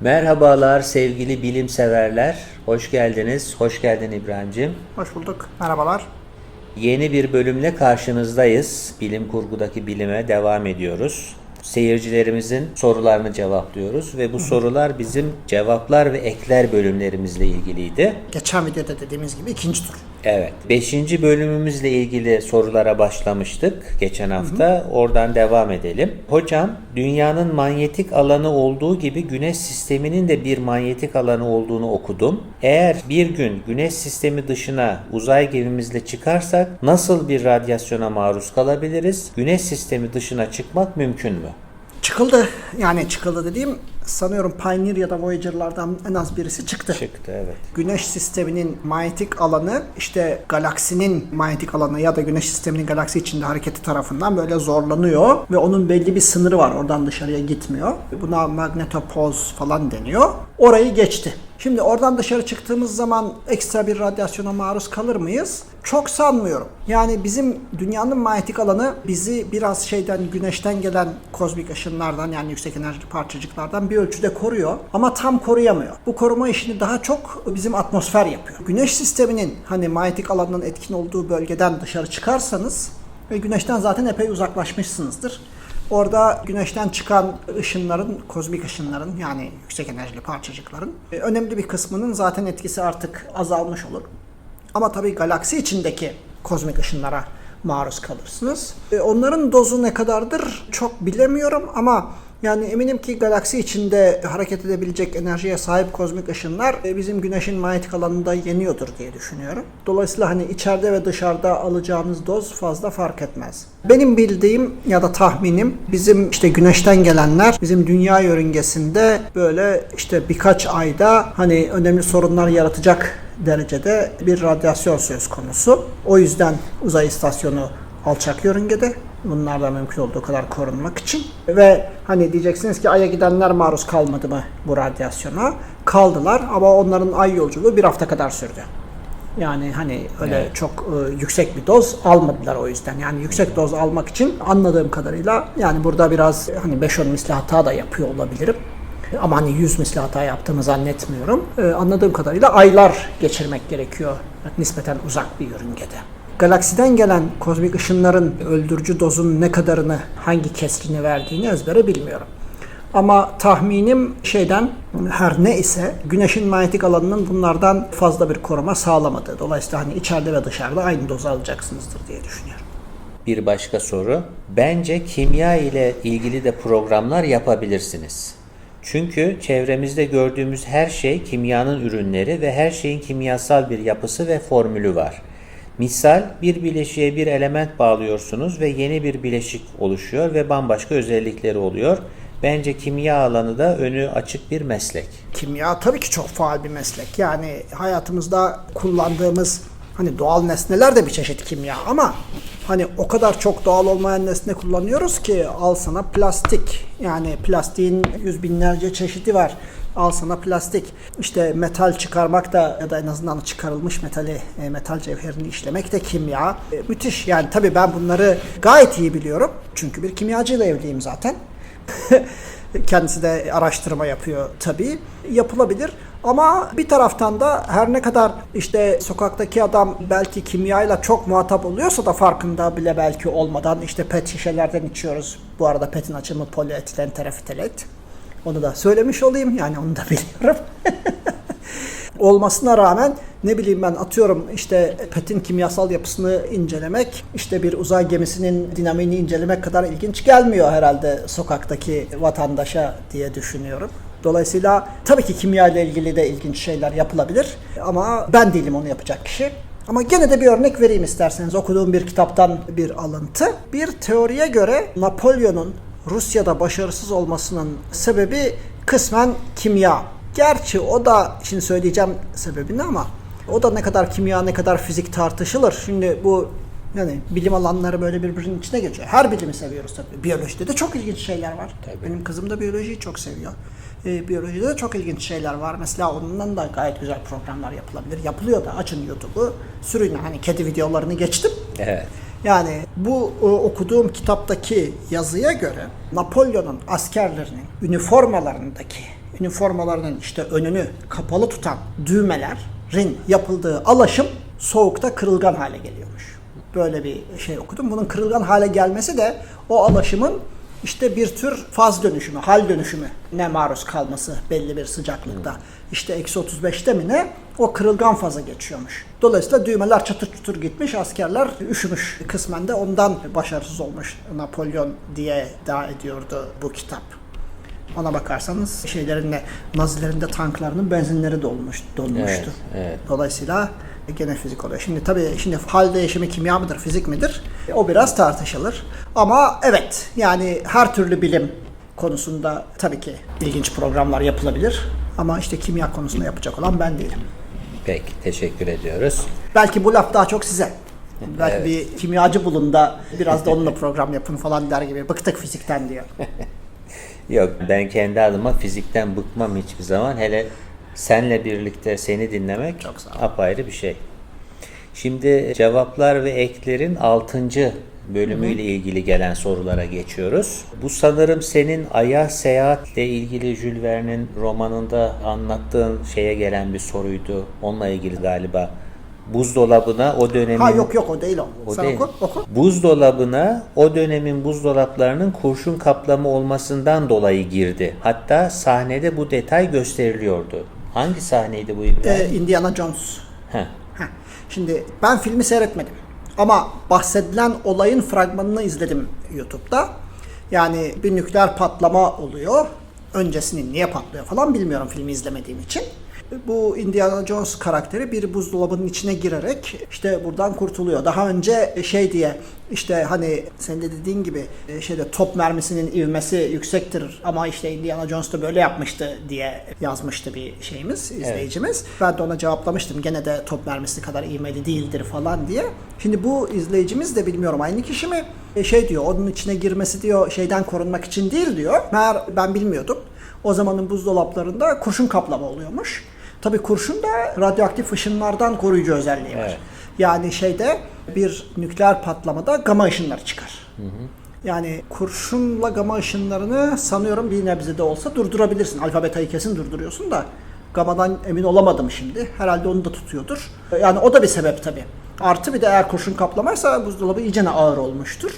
Merhabalar sevgili bilim severler. Hoş geldiniz. Hoş geldin İbrahim'cim. Hoş bulduk. Merhabalar. Yeni bir bölümle karşınızdayız. Bilim kurgudaki bilime devam ediyoruz. Seyircilerimizin sorularını cevaplıyoruz ve bu sorular bizim cevaplar ve ekler bölümlerimizle ilgiliydi. Geçen videoda dediğimiz gibi ikinci tur. Evet. Beşinci bölümümüzle ilgili sorulara başlamıştık geçen hafta. Oradan devam edelim. Hocam, dünyanın manyetik alanı olduğu gibi güneş sisteminin de bir manyetik alanı olduğunu okudum. Eğer bir gün güneş sistemi dışına uzay gemimizle çıkarsak nasıl bir radyasyona maruz kalabiliriz? Güneş sistemi dışına çıkmak mümkün mü? Çıkıldı. Yani çıkıldı dediğim sanıyorum Pioneer ya da Voyager'lardan en az birisi çıktı. Çıktı evet. Güneş sisteminin manyetik alanı işte galaksinin manyetik alanı ya da güneş sisteminin galaksi içinde hareketi tarafından böyle zorlanıyor ve onun belli bir sınırı var. Oradan dışarıya gitmiyor. Buna magnetopoz falan deniyor. Orayı geçti. Şimdi oradan dışarı çıktığımız zaman ekstra bir radyasyona maruz kalır mıyız? Çok sanmıyorum. Yani bizim dünyanın manyetik alanı bizi biraz şeyden güneşten gelen kozmik ışınlardan yani yüksek enerjili parçacıklardan bir ölçüde koruyor ama tam koruyamıyor. Bu koruma işini daha çok bizim atmosfer yapıyor. Güneş sisteminin hani manyetik alanın etkin olduğu bölgeden dışarı çıkarsanız ve güneşten zaten epey uzaklaşmışsınızdır. Orada güneşten çıkan ışınların, kozmik ışınların yani yüksek enerjili parçacıkların e, önemli bir kısmının zaten etkisi artık azalmış olur. Ama tabii galaksi içindeki kozmik ışınlara maruz kalırsınız. E, Onların dozu ne kadardır çok bilemiyorum ama yani eminim ki galaksi içinde hareket edebilecek enerjiye sahip kozmik ışınlar e, bizim güneşin manyetik alanında yeniyordur diye düşünüyorum. Dolayısıyla hani içeride ve dışarıda alacağınız doz fazla fark etmez. Benim bildiğim ya da tahminim bizim işte güneşten gelenler bizim dünya yörüngesinde böyle işte birkaç ayda hani önemli sorunlar yaratacak derecede bir radyasyon söz konusu. O yüzden uzay istasyonu alçak yörüngede. Bunlardan mümkün olduğu kadar korunmak için. Ve hani diyeceksiniz ki Ay'a gidenler maruz kalmadı mı bu radyasyona? Kaldılar ama onların Ay yolculuğu bir hafta kadar sürdü. Yani hani öyle Evet. çok e, yüksek bir doz almadılar o yüzden. Yani yüksek doz almak için anladığım kadarıyla yani burada biraz hani 5-10 misli hata da yapıyor olabilirim. Ama hani 100 misli hata yaptığımı zannetmiyorum. E, anladığım kadarıyla aylar geçirmek gerekiyor nispeten uzak bir yörüngede. Galaksiden gelen kozmik ışınların öldürücü dozun ne kadarını, hangi kesrini verdiğini ezbere bilmiyorum. Ama tahminim şeyden her ne ise güneşin manyetik alanının bunlardan fazla bir koruma sağlamadığı. Dolayısıyla hani içeride ve dışarıda aynı dozu alacaksınızdır diye düşünüyorum. Bir başka soru. Bence kimya ile ilgili de programlar yapabilirsiniz. Çünkü çevremizde gördüğümüz her şey kimyanın ürünleri ve her şeyin kimyasal bir yapısı ve formülü var. Misal bir bileşiğe bir element bağlıyorsunuz ve yeni bir bileşik oluşuyor ve bambaşka özellikleri oluyor. Bence kimya alanı da önü açık bir meslek. Kimya tabii ki çok faal bir meslek. Yani hayatımızda kullandığımız hani doğal nesneler de bir çeşit kimya ama hani o kadar çok doğal olmayan nesne kullanıyoruz ki al sana plastik. Yani plastiğin yüz binlerce çeşidi var. Al sana plastik. İşte metal çıkarmak da ya da en azından çıkarılmış metali, e, metal cevherini işlemek de kimya. E, müthiş. Yani tabii ben bunları gayet iyi biliyorum. Çünkü bir kimyacıyla evliyim zaten. Kendisi de araştırma yapıyor tabii. Yapılabilir. Ama bir taraftan da her ne kadar işte sokaktaki adam belki kimyayla çok muhatap oluyorsa da farkında bile belki olmadan işte pet şişelerden içiyoruz. Bu arada petin açımı polietilen terefitelet. Onu da söylemiş olayım yani onu da biliyorum. olmasına rağmen ne bileyim ben atıyorum işte PET'in kimyasal yapısını incelemek işte bir uzay gemisinin dinamiğini incelemek kadar ilginç gelmiyor herhalde sokaktaki vatandaşa diye düşünüyorum. Dolayısıyla tabii ki kimya ile ilgili de ilginç şeyler yapılabilir ama ben değilim onu yapacak kişi. Ama gene de bir örnek vereyim isterseniz okuduğum bir kitaptan bir alıntı. Bir teoriye göre Napolyon'un Rusya'da başarısız olmasının sebebi kısmen kimya. Gerçi o da şimdi söyleyeceğim sebebini ama o da ne kadar kimya ne kadar fizik tartışılır. Şimdi bu yani bilim alanları böyle birbirinin içine geçiyor. Her bilimi seviyoruz tabii. Biyolojide de çok ilginç şeyler var. Benim kızım da biyolojiyi çok seviyor. Ee, biyolojide de çok ilginç şeyler var. Mesela ondan da gayet güzel programlar yapılabilir. Yapılıyor da açın YouTube'u. Sürün hani kedi videolarını geçtim. Evet. Yani bu e, okuduğum kitaptaki yazıya göre Napolyon'un askerlerinin üniformalarındaki üniformalarının işte önünü kapalı tutan düğmelerin yapıldığı alaşım soğukta kırılgan hale geliyormuş. Böyle bir şey okudum. Bunun kırılgan hale gelmesi de o alaşımın işte bir tür faz dönüşümü, hal dönüşümü ne maruz kalması belli bir sıcaklıkta. İşte eksi 35'te mi ne o kırılgan faza geçiyormuş. Dolayısıyla düğmeler çatır çutur gitmiş, askerler üşümüş. Kısmen de ondan başarısız olmuş Napolyon diye iddia ediyordu bu kitap. Ona bakarsanız şeylerin de Nazilerin de tanklarının benzinleri dolmuş, dolmuştu. Evet, evet. Dolayısıyla gene fizik oluyor. Şimdi tabii şimdi hal değişimi kimya mıdır, fizik midir? O biraz tartışılır. Ama evet yani her türlü bilim konusunda tabii ki ilginç programlar yapılabilir. Ama işte kimya konusunda yapacak olan ben değilim. Peki teşekkür ediyoruz. Belki bu laf daha çok size. Belki Evet. bir kimyacı bulun da biraz da onunla program yapın falan der gibi. Bıktık fizikten diyor. Yok ben kendi adıma fizikten bıkmam hiçbir zaman. Hele senle birlikte seni dinlemek Çok apayrı bir şey. Şimdi cevaplar ve eklerin 6. bölümüyle ilgili gelen sorulara geçiyoruz. Bu sanırım senin Ay'a seyahatle ilgili Jules Verne'in romanında anlattığın şeye gelen bir soruydu. Onunla ilgili galiba. Buzdolabına o dönemin Ha yok yok o değil o. o Sen değil. oku, oku. Buzdolabına o dönemin buzdolaplarının kurşun kaplama olmasından dolayı girdi. Hatta sahnede bu detay gösteriliyordu. Hangi sahneydi bu Ee? Indiana Jones. Heh. Heh. Şimdi ben filmi seyretmedim. Ama bahsedilen olayın fragmanını izledim YouTube'da. Yani bir nükleer patlama oluyor. Öncesini niye patlıyor falan bilmiyorum filmi izlemediğim için. Bu Indiana Jones karakteri bir buzdolabının içine girerek işte buradan kurtuluyor. Daha önce şey diye işte hani senin de dediğin gibi e, şeyde top mermisinin ivmesi yüksektir ama işte Indiana Jones da böyle yapmıştı diye yazmıştı bir şeyimiz, izleyicimiz. Ben de ona cevaplamıştım. Gene de top mermisi kadar ivmeli değildir falan diye. Şimdi bu izleyicimiz de bilmiyorum aynı kişi mi? E, şey diyor onun içine girmesi diyor şeyden korunmak için değil diyor. Meğer ben bilmiyordum. O zamanın buzdolaplarında kurşun kaplama oluyormuş. Tabii kurşun da radyoaktif ışınlardan koruyucu özelliği var. Evet. Yani şeyde bir nükleer patlamada gama ışınları çıkar. Yani kurşunla gama ışınlarını sanıyorum bir nebze de olsa durdurabilirsin. Alfa betayı kesin durduruyorsun da gamadan emin olamadım şimdi. Herhalde onu da tutuyordur. Yani o da bir sebep tabii. Artı bir de eğer kurşun kaplamaysa buzdolabı iyicene ağır olmuştur.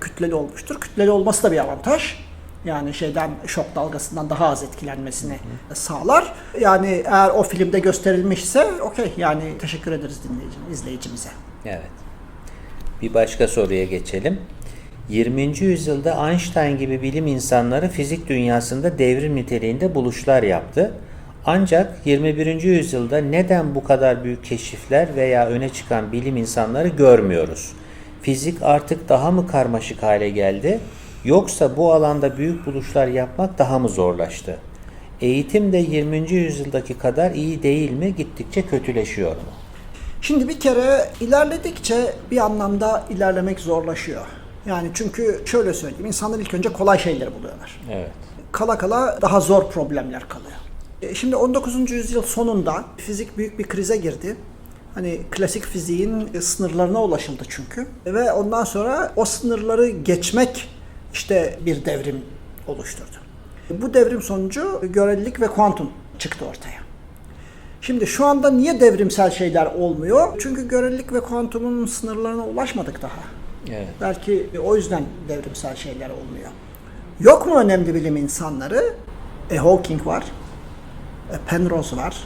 Kütleli olmuştur. Kütleli olması da bir avantaj. Yani şeyden şok dalgasından daha az etkilenmesini sağlar. Yani eğer o filmde gösterilmişse okey yani teşekkür ederiz dinleyici, izleyicimize. Evet. Bir başka soruya geçelim. 20. yüzyılda Einstein gibi bilim insanları fizik dünyasında devrim niteliğinde buluşlar yaptı. Ancak 21. yüzyılda neden bu kadar büyük keşifler veya öne çıkan bilim insanları görmüyoruz? Fizik artık daha mı karmaşık hale geldi? Yoksa bu alanda büyük buluşlar yapmak daha mı zorlaştı? Eğitim de 20. yüzyıldaki kadar iyi değil mi? Gittikçe kötüleşiyor mu? Şimdi bir kere ilerledikçe bir anlamda ilerlemek zorlaşıyor. Yani çünkü şöyle söyleyeyim, insanlar ilk önce kolay şeyleri buluyorlar. Evet. Kala kala daha zor problemler kalıyor. E, Şimdi 19. yüzyıl sonunda fizik büyük bir krize girdi. Hani klasik fiziğin sınırlarına ulaşıldı çünkü. Ve ondan sonra o sınırları geçmek işte bir devrim oluşturdu. Bu devrim sonucu görelilik ve kuantum çıktı ortaya. Şimdi şu anda niye devrimsel şeyler olmuyor? Çünkü görelilik ve kuantumun sınırlarına ulaşmadık daha. Evet. Belki o yüzden devrimsel şeyler olmuyor. Yok mu önemli bilim insanları? E, Hawking var. E, Penrose var.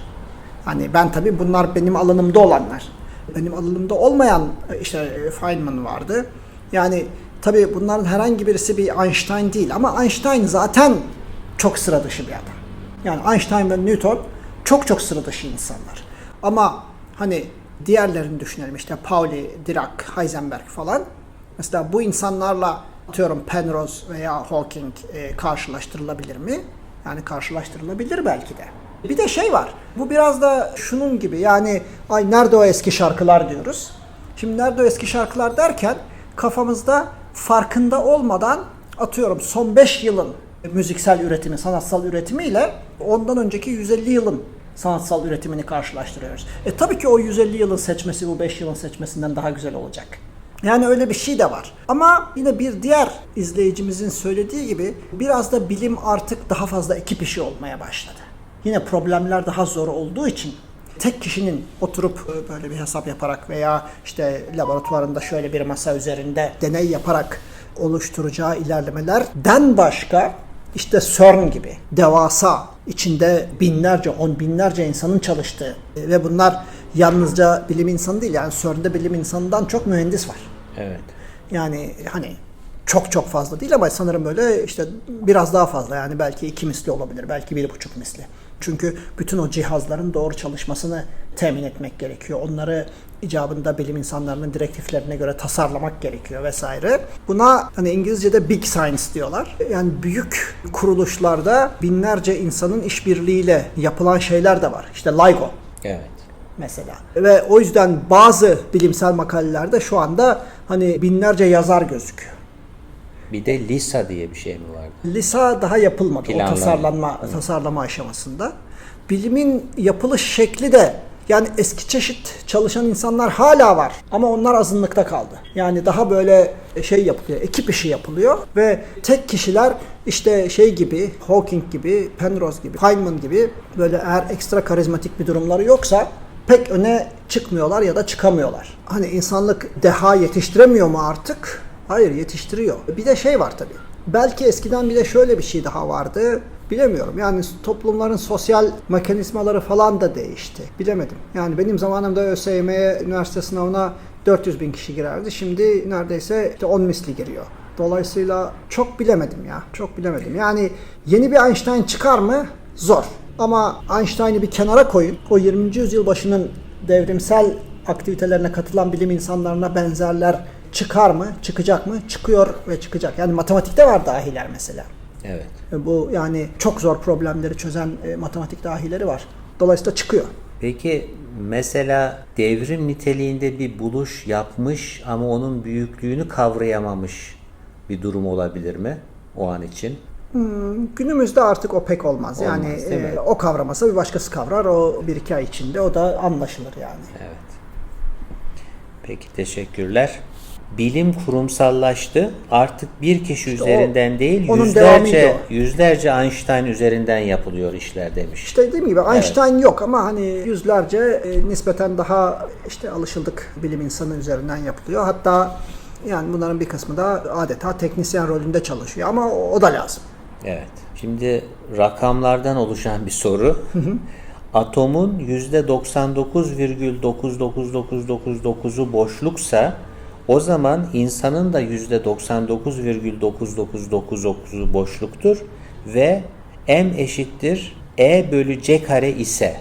Hani ben tabii bunlar benim alanımda olanlar. Benim alanımda olmayan e, işte e, Feynman vardı. Yani tabii bunların herhangi birisi bir Einstein değil ama Einstein zaten çok sıra dışı bir adam. Yani Einstein ve Newton çok çok sıra dışı insanlar. Ama hani diğerlerini düşünelim işte Pauli, Dirac, Heisenberg falan. Mesela bu insanlarla atıyorum Penrose veya Hawking e, karşılaştırılabilir mi? Yani karşılaştırılabilir belki de. Bir de şey var. Bu biraz da şunun gibi yani ay nerede o eski şarkılar diyoruz. Şimdi nerede o eski şarkılar derken kafamızda farkında olmadan atıyorum son 5 yılın müziksel üretimi, sanatsal üretimiyle ondan önceki 150 yılın sanatsal üretimini karşılaştırıyoruz. E tabii ki o 150 yılın seçmesi bu 5 yılın seçmesinden daha güzel olacak. Yani öyle bir şey de var. Ama yine bir diğer izleyicimizin söylediği gibi biraz da bilim artık daha fazla ekip işi olmaya başladı. Yine problemler daha zor olduğu için tek kişinin oturup e, böyle bir hesap yaparak veya işte laboratuvarında şöyle bir masa üzerinde deney yaparak oluşturacağı ilerlemelerden başka işte CERN gibi devasa içinde binlerce, on binlerce insanın çalıştığı e, ve bunlar yalnızca bilim insanı değil yani CERN'de bilim insanından çok mühendis var. Evet. Yani hani çok çok fazla değil ama sanırım böyle işte biraz daha fazla yani belki iki misli olabilir, belki bir buçuk misli. Çünkü bütün o cihazların doğru çalışmasını temin etmek gerekiyor. Onları icabında bilim insanlarının direktiflerine göre tasarlamak gerekiyor vesaire. Buna hani İngilizce'de big science diyorlar. Yani büyük kuruluşlarda binlerce insanın işbirliğiyle yapılan şeyler de var. İşte LIGO Evet. mesela. Ve o yüzden bazı bilimsel makalelerde şu anda hani binlerce yazar gözüküyor. Bir de LISA diye bir şey mi vardı? Lisa daha yapılmadı Planlama. o tasarlanma tasarlama aşamasında. Bilimin yapılış şekli de yani eski çeşit çalışan insanlar hala var ama onlar azınlıkta kaldı. Yani daha böyle şey yapılıyor, ekip işi yapılıyor ve tek kişiler işte şey gibi, Hawking gibi, Penrose gibi, Feynman gibi böyle eğer ekstra karizmatik bir durumları yoksa pek öne çıkmıyorlar ya da çıkamıyorlar. Hani insanlık deha yetiştiremiyor mu artık? Hayır yetiştiriyor. Bir de şey var tabii. Belki eskiden bir de şöyle bir şey daha vardı. Bilemiyorum. Yani toplumların sosyal mekanizmaları falan da değişti. Bilemedim. Yani benim zamanımda ÖSYM'ye üniversite sınavına 400 bin kişi girerdi. Şimdi neredeyse işte 10 misli giriyor. Dolayısıyla çok bilemedim ya. Çok bilemedim. Yani yeni bir Einstein çıkar mı? Zor. Ama Einstein'ı bir kenara koyun. O 20. yüzyıl başının devrimsel aktivitelerine katılan bilim insanlarına benzerler çıkar mı? Çıkacak mı? Çıkıyor ve çıkacak. Yani matematikte var dahiler mesela. Evet. E, Bu yani çok zor problemleri çözen e, matematik dahileri var. Dolayısıyla çıkıyor. Peki mesela devrim niteliğinde bir buluş yapmış ama onun büyüklüğünü kavrayamamış bir durum olabilir mi o an için? Günümüzde artık o pek olmaz. yani Olmaz, mi? e, o kavramasa bir başkası kavrar. O bir iki ay içinde o da anlaşılır yani. Evet. Peki teşekkürler. Bilim kurumsallaştı. Artık bir kişi o- üzerinden değil, onun devamıydı yüzlerce o. yüzlerce Einstein üzerinden yapılıyor işler demiş. İşte dediğim gibi Einstein yok ama hani yüzlerce e, nispeten daha işte alışıldık bilim insanı üzerinden yapılıyor. Hatta yani bunların bir kısmı da adeta teknisyen rolünde çalışıyor ama o, o da lazım. Evet. Şimdi rakamlardan oluşan bir soru. Atomun %99,99999'u boşluksa o zaman insanın da %99,9999'u boşluktur ve m eşittir e bölü c kare ise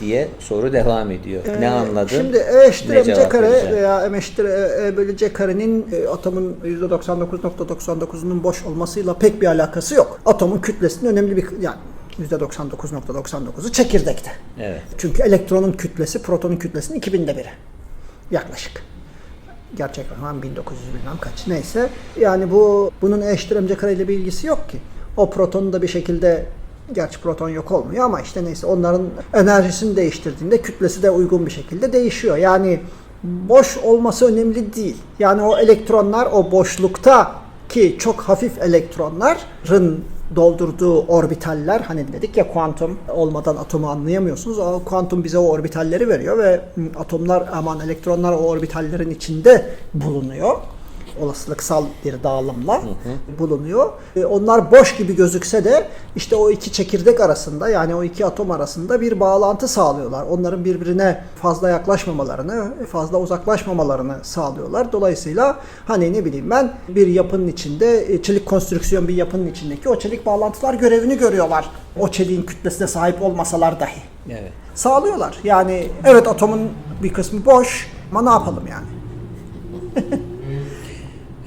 diye soru devam ediyor. ne anladın? Şimdi E eşittir mc kare veya m eşittir e, e bölü c karenin e, atomun %99.99'unun boş olmasıyla pek bir alakası yok. Atomun kütlesinin önemli bir yani %99.99'u çekirdekte. Evet. Çünkü elektronun kütlesi protonun kütlesinin 2000'de biri. Yaklaşık. Gerçek rakam 1900 bilmem kaç. Neyse. Yani bu bunun eşittir mc kare bir ilgisi yok ki. O protonu da bir şekilde Gerçi proton yok olmuyor ama işte neyse onların enerjisini değiştirdiğinde kütlesi de uygun bir şekilde değişiyor. Yani boş olması önemli değil. Yani o elektronlar o boşlukta ki çok hafif elektronların doldurduğu orbitaller hani dedik ya kuantum olmadan atomu anlayamıyorsunuz. O kuantum bize o orbitalleri veriyor ve hı, atomlar aman elektronlar o orbitallerin içinde bulunuyor olasılıksal bir dağılımla bulunuyor. E, Onlar boş gibi gözükse de işte o iki çekirdek arasında yani o iki atom arasında bir bağlantı sağlıyorlar. Onların birbirine fazla yaklaşmamalarını, fazla uzaklaşmamalarını sağlıyorlar. Dolayısıyla hani ne bileyim ben bir yapının içinde e, çelik konstrüksiyon bir yapının içindeki o çelik bağlantılar görevini görüyorlar. O çeliğin kütlesine sahip olmasalar dahi. Evet. Sağlıyorlar. Yani evet atomun bir kısmı boş ama ne yapalım yani?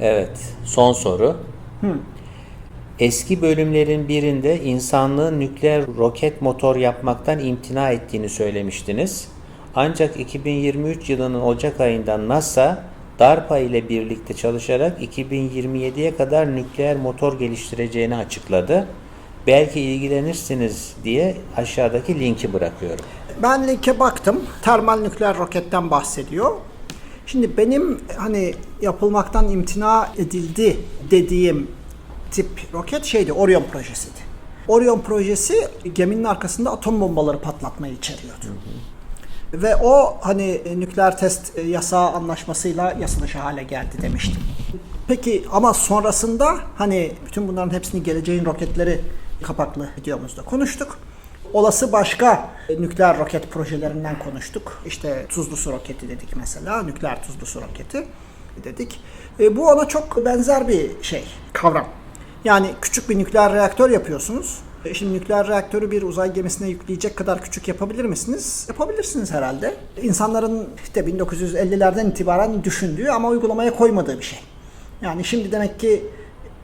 Evet, son soru. Eski bölümlerin birinde insanlığın nükleer roket motor yapmaktan imtina ettiğini söylemiştiniz. Ancak 2023 yılının Ocak ayında NASA, DARPA ile birlikte çalışarak 2027'ye kadar nükleer motor geliştireceğini açıkladı. Belki ilgilenirsiniz diye aşağıdaki linki bırakıyorum. Ben linke baktım. Termal nükleer roketten bahsediyor. Şimdi benim hani yapılmaktan imtina edildi dediğim tip roket şeydi Orion projesiydi. Orion projesi geminin arkasında atom bombaları patlatmayı içeriyordu. Ve o hani nükleer test e, yasağı anlaşmasıyla yasa dışı hale geldi demiştim. Peki ama sonrasında hani bütün bunların hepsini geleceğin roketleri kapaklı videomuzda konuştuk. Olası başka nükleer roket projelerinden konuştuk. İşte tuzlu su roketi dedik mesela, nükleer tuzlu su roketi dedik. E, bu ona çok benzer bir şey, kavram. Yani küçük bir nükleer reaktör yapıyorsunuz. E, Şimdi nükleer reaktörü bir uzay gemisine yükleyecek kadar küçük yapabilir misiniz? Yapabilirsiniz herhalde. İnsanların işte 1950'lerden itibaren düşündüğü ama uygulamaya koymadığı bir şey. Yani şimdi demek ki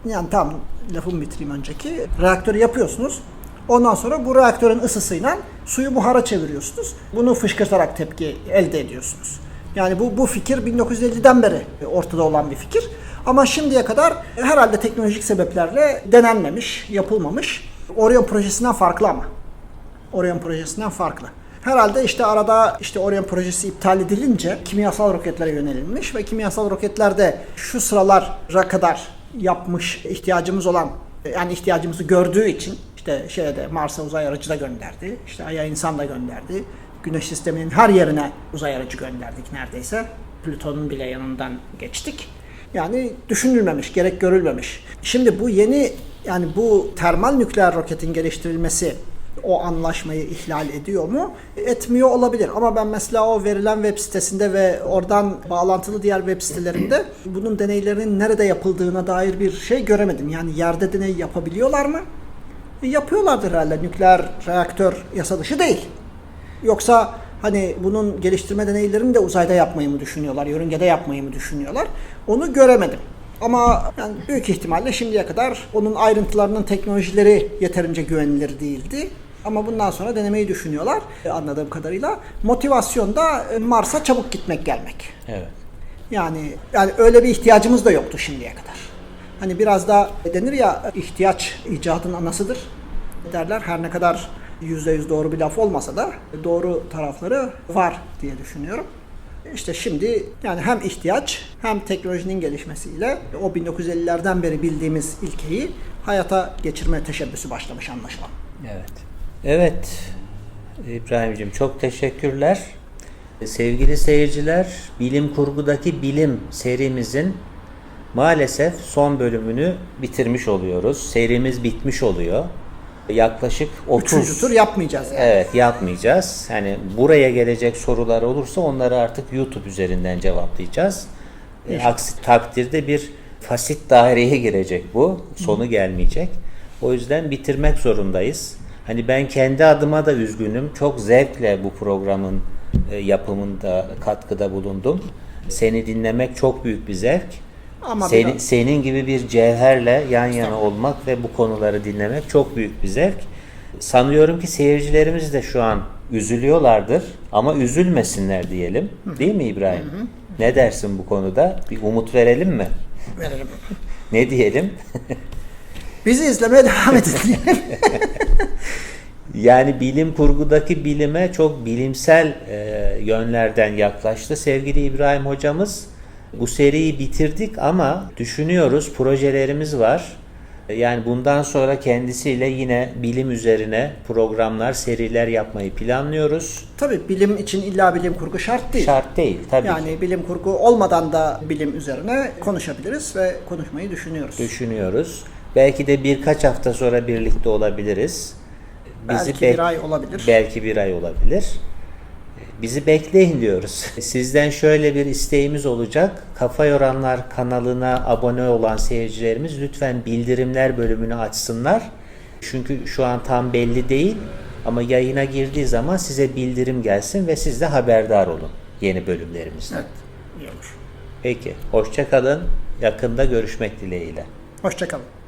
yani tam lafımı bitireyim önceki. Reaktörü yapıyorsunuz. Ondan sonra bu reaktörün ısısıyla suyu buhara çeviriyorsunuz. Bunu fışkırtarak tepki elde ediyorsunuz. Yani bu bu fikir 1950'den beri ortada olan bir fikir. Ama şimdiye kadar herhalde teknolojik sebeplerle denenmemiş, yapılmamış. Orion projesinden farklı ama. Orion projesinden farklı. Herhalde işte arada işte Orion projesi iptal edilince kimyasal roketlere yönelilmiş ve kimyasal roketlerde şu sıralara kadar yapmış ihtiyacımız olan yani ihtiyacımızı gördüğü için işte şeye de Mars'a uzay aracı da gönderdi. işte Ay'a insan da gönderdi. Güneş sisteminin her yerine uzay aracı gönderdik neredeyse. Plüton'un bile yanından geçtik. Yani düşünülmemiş, gerek görülmemiş. Şimdi bu yeni yani bu termal nükleer roketin geliştirilmesi o anlaşmayı ihlal ediyor mu? Etmiyor olabilir. Ama ben mesela o verilen web sitesinde ve oradan bağlantılı diğer web sitelerinde bunun deneylerinin nerede yapıldığına dair bir şey göremedim. Yani yerde deney yapabiliyorlar mı? E, Yapıyorlardır herhalde. Nükleer reaktör yasa dışı değil. Yoksa hani bunun geliştirme deneylerini de uzayda yapmayı mı düşünüyorlar, yörüngede yapmayı mı düşünüyorlar? Onu göremedim. Ama yani büyük ihtimalle şimdiye kadar onun ayrıntılarının teknolojileri yeterince güvenilir değildi. Ama bundan sonra denemeyi düşünüyorlar e, anladığım kadarıyla. Motivasyon da e, Mars'a çabuk gitmek gelmek. Evet. Yani yani öyle bir ihtiyacımız da yoktu şimdiye kadar. Hani biraz da denir ya ihtiyaç icadın anasıdır derler. Her ne kadar yüzde yüz doğru bir laf olmasa da doğru tarafları var diye düşünüyorum. İşte şimdi yani hem ihtiyaç hem teknolojinin gelişmesiyle o 1950'lerden beri bildiğimiz ilkeyi hayata geçirme teşebbüsü başlamış anlaşılan. Evet. Evet. İbrahim'cim çok teşekkürler. Sevgili seyirciler, bilim kurgudaki bilim serimizin maalesef son bölümünü bitirmiş oluyoruz. Serimiz bitmiş oluyor. Yaklaşık 30 Üçüncü tur yapmayacağız yani. Evet yapmayacağız. Hani buraya gelecek sorular olursa onları artık YouTube üzerinden cevaplayacağız. E, Aksi takdirde bir fasit daireye girecek bu. Sonu gelmeyecek. O yüzden bitirmek zorundayız. Hani ben kendi adıma da üzgünüm. Çok zevkle bu programın e, yapımında katkıda bulundum. Seni dinlemek çok büyük bir zevk. Ama Seni- biraz- senin gibi bir cevherle yan yana olmak ve bu konuları dinlemek çok büyük bir zevk. Sanıyorum ki seyircilerimiz de şu an üzülüyorlardır ama üzülmesinler diyelim. Değil mi İbrahim? Ne dersin bu konuda? Bir umut verelim mi? Verelim. Ne diyelim? Bizi izlemeye devam edin. Yani bilim kurgudaki bilime çok bilimsel e, yönlerden yaklaştı sevgili İbrahim hocamız. Bu seriyi bitirdik ama düşünüyoruz, projelerimiz var. Yani bundan sonra kendisiyle yine bilim üzerine programlar, seriler yapmayı planlıyoruz. Tabii bilim için illa bilim kurgu şart değil. Şart değil tabii. ki. Yani bilim kurgu olmadan da bilim üzerine konuşabiliriz ve konuşmayı düşünüyoruz. düşünüyoruz. Belki de birkaç hafta sonra birlikte olabiliriz. Belki bek- bir ay olabilir. Belki bir ay olabilir. Bizi bekleyin diyoruz. Sizden şöyle bir isteğimiz olacak. Kafa Yoranlar kanalına abone olan seyircilerimiz lütfen bildirimler bölümünü açsınlar. Çünkü şu an tam belli değil ama yayına girdiği zaman size bildirim gelsin ve siz de haberdar olun yeni bölümlerimizden. Evet, iyi olur. Peki, hoşça kalın. Yakında görüşmek dileğiyle. Hoşçakalın.